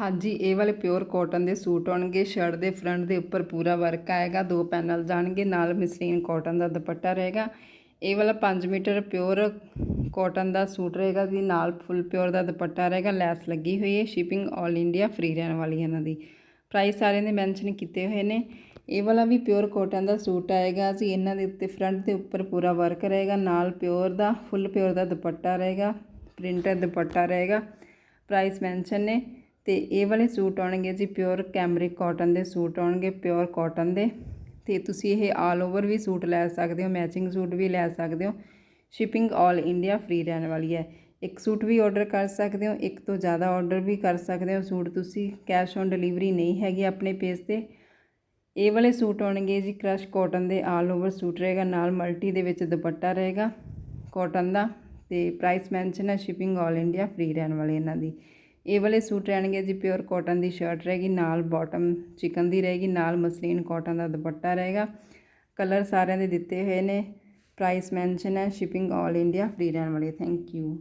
ਹਾਂਜੀ, ਇਹ ਵਾਲੇ ਪਿਓਰ ਕਾਟਨ ਦੇ ਸੂਟ ਆਉਣਗੇ। ਸ਼ਰਟ ਦੇ ਫਰੰਟ ਦੇ ਉੱਪਰ ਪੂਰਾ ਵਰਕ ਆਏਗਾ। ਦੋ ਪੈਨਲ ਜਾਣਗੇ, ਨਾਲ ਮਸਲੀਨ ਕਾਟਨ ਦਾ ਦੁਪੱਟਾ ਰਹੇਗਾ। ਇਹ ਵਾਲਾ 5 ਮੀਟਰ ਪਿਓਰ ਕਾਟਨ ਦਾ ਸੂਟ ਰਹੇਗਾ ਜੀ। ਨਾਲ ਫੁੱਲ ਪਿਓਰ ਦਾ ਦੁਪੱਟਾ ਰਹੇਗਾ। ਲੈਸ ਲੱਗੀ ਹੋਈ ਹੈ। ਸ਼ਿਪਿੰਗ 올 ਇੰਡੀਆ, ਫ੍ਰੀ ਰਹਿਣ ਵਾਲੀ ਹੈ ਇਹਨਾਂ ਦੀ। ਪ੍ਰਾਈਸ ਸਾਰਿਆਂ ਦੇ ਮੈਂਸ਼ਨ ਕੀਤੇ ਹੋਏ ਨੇ। ਇਹ ਵਾਲਾ ਵੀ ਪਿਓਰ ਕਾਟਨ ਦਾ ਸੂਟ ਆਏਗਾ ਜੀ। ਇਹਨਾਂ ਦੇ ਉੱਤੇ ਫਰੰਟ ਦੇ ਉੱਪਰ ਪੂਰਾ ਵਰਕ ਰਹੇਗਾ। ਨਾਲ ਪਿਓਰ ਦਾ, ਫੁੱਲ ਪਿਓਰ ਦਾ ਦੁਪੱਟਾ ਰਹੇਗਾ। ਪ੍ਰਿੰਟਡ ਦੁਪੱਟਾ ਰਹੇਗਾ। ਪ੍ਰਾਈਸ ਮੈਂਸ਼ਨ ਨੇ। ਤੇ ਇਹ ਵਾਲੇ ਸੂਟ ਆਉਣਗੇ ਜੀ ਪਿਓਰ ਕੈਮਰਿਕ ਕਾਟਨ ਦੇ ਸੂਟ ਆਉਣਗੇ, ਪਿਓਰ ਕਾਟਨ ਦੇ। ਤੇ ਤੁਸੀਂ ਇਹ ਆਲ ਓਵਰ ਵੀ ਸੂਟ ਲੈ ਸਕਦੇ ਹੋ ਮੈਚਿੰਗ ਸੂਟ ਵੀ ਲੈ ਸਕਦੇ ਹੋ। ਸ਼ਿਪਿੰਗ ਆਲ ਇੰਡੀਆ ਫ੍ਰੀ ਰਹਿਣ ਵਾਲੀ ਹੈ। ਇੱਕ ਸੂਟ ਵੀ ਆਰਡਰ ਕਰ ਸਕਦੇ ਹੋ, ਇੱਕ ਤੋਂ ਜ਼ਿਆਦਾ ਆਰਡਰ ਵੀ ਕਰ ਸਕਦੇ ਹੋ। ਸੂਟ ਤੁਸੀਂ ਕੈਸ਼ ਔਨ ਡਿਲੀਵਰੀ ਨਹੀਂ ਹੈਗੀ ਆਪਣੇ ਪੇਜ ਤੇ। ਇਹ ਵਾਲੇ ਸੂਟ ਆਉਣਗੇ ਜੀ ਕ੍ਰਸ਼ ਕਾਟਨ ਦੇ ਆਲ ਓਵਰ ਸੂਟ ਰਹੇਗਾ, ਨਾਲ ਮਲਟੀ ਦੇ ਵਿੱਚ ਦੁਪੱਟਾ ਰਹੇਗਾ ਕਾਟਨ ਦਾ। ਤੇ ਪ੍ਰਾਈਸ ਮੈਂਸ਼ਨ ਹੈ ਸ਼ਿਪਿੰਗ ਆਲ ਇੰਡੀਆ ਫ੍ਰੀ ਰਹਿਣ ਵਾਲੇ ਇਹਨਾਂ ਦੀ। ਇਹ ਵਾਲੇ ਸੂਟ ਰਹਿਣਗੇ ਜੀ ਪਿਓਰ ਕਾਟਨ ਦੀ ਸ਼ਰਟ ਰਹੇਗੀ, ਨਾਲ ਬਾਟਮ ਚਿਕਨ ਦੀ ਰਹੇਗੀ, ਨਾਲ ਮਸਲੀਨ ਕਾਟਨ ਦਾ ਦੁਪੱਟਾ ਰਹੇਗਾ। ਕਲਰ ਸਾਰਿਆਂ ਦੇ ਦਿੱਤੇ ਹੋਏ ਨੇ ਪ੍ਰਾਈਸ ਮੈਂਸ਼ਨ ਹੈ ਸ਼ਿਪਿੰਗ ਆਲ ਇੰਡੀਆ ਫ੍ਰੀ ਰਹਿਣ ਵਾਲੀ ਥੈਂਕ ਯੂ